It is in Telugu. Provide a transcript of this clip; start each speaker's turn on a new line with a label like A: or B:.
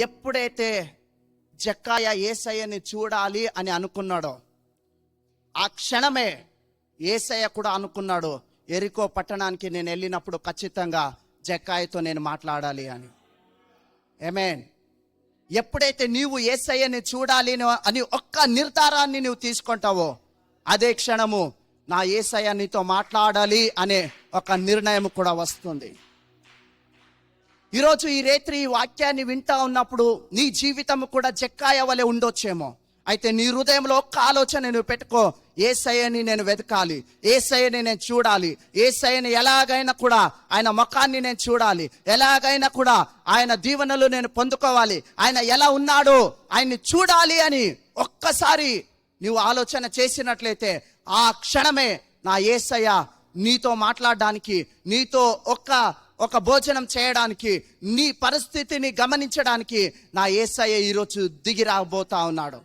A: ఎప్పుడైతే జక్కాయ ఏసయ్యని చూడాలి అని అనుకున్నాడో ఆ క్షణమే ఏసయ్య కూడా అనుకున్నాడు ఎరికో పట్టణానికి నేను వెళ్ళినప్పుడు ఖచ్చితంగా జక్కాయతో నేను మాట్లాడాలి అని. ఏమేన్ ఎప్పుడైతే నీవు ఏసయ్యని చూడాలి అని ఒక్క నిర్ధారాన్ని నువ్వు తీసుకుంటావో అదే క్షణము నా ఏసయ్య నీతో మాట్లాడాలి అనే ఒక నిర్ణయం కూడా వస్తుంది. ఈరోజు ఈ రేత్రి ఈ వాక్యాన్ని వింటా ఉన్నప్పుడు నీ జీవితం కూడా చెక్కాయ వలె ఉండొచ్చేమో. అయితే నీ హృదయంలో ఒక్క ఆలోచన నువ్వు పెట్టుకో. ఏ సయని నేను వెతకాలి. ఏ సయని నేను చూడాలి. ఏ సయని ఎలాగైనా కూడా ఆయన ముఖాన్ని నేను చూడాలి. ఎలాగైనా కూడా ఆయన దీవెనలు నేను పొందుకోవాలి. ఆయన ఎలా ఉన్నాడో ఆయన్ని చూడాలి అని ఒక్కసారి నువ్వు ఆలోచన చేసినట్లయితే ఆ క్షణమే నా ఏసయ్య నీతో మాట్లాడడానికి నీతో ఒక్క ఒక భోజనం చేయడానికి నీ పరిస్థితిని గమనించడానికి నా ఏసయ్య ఈరోజు దిగి రాబోతా ఉన్నాడు.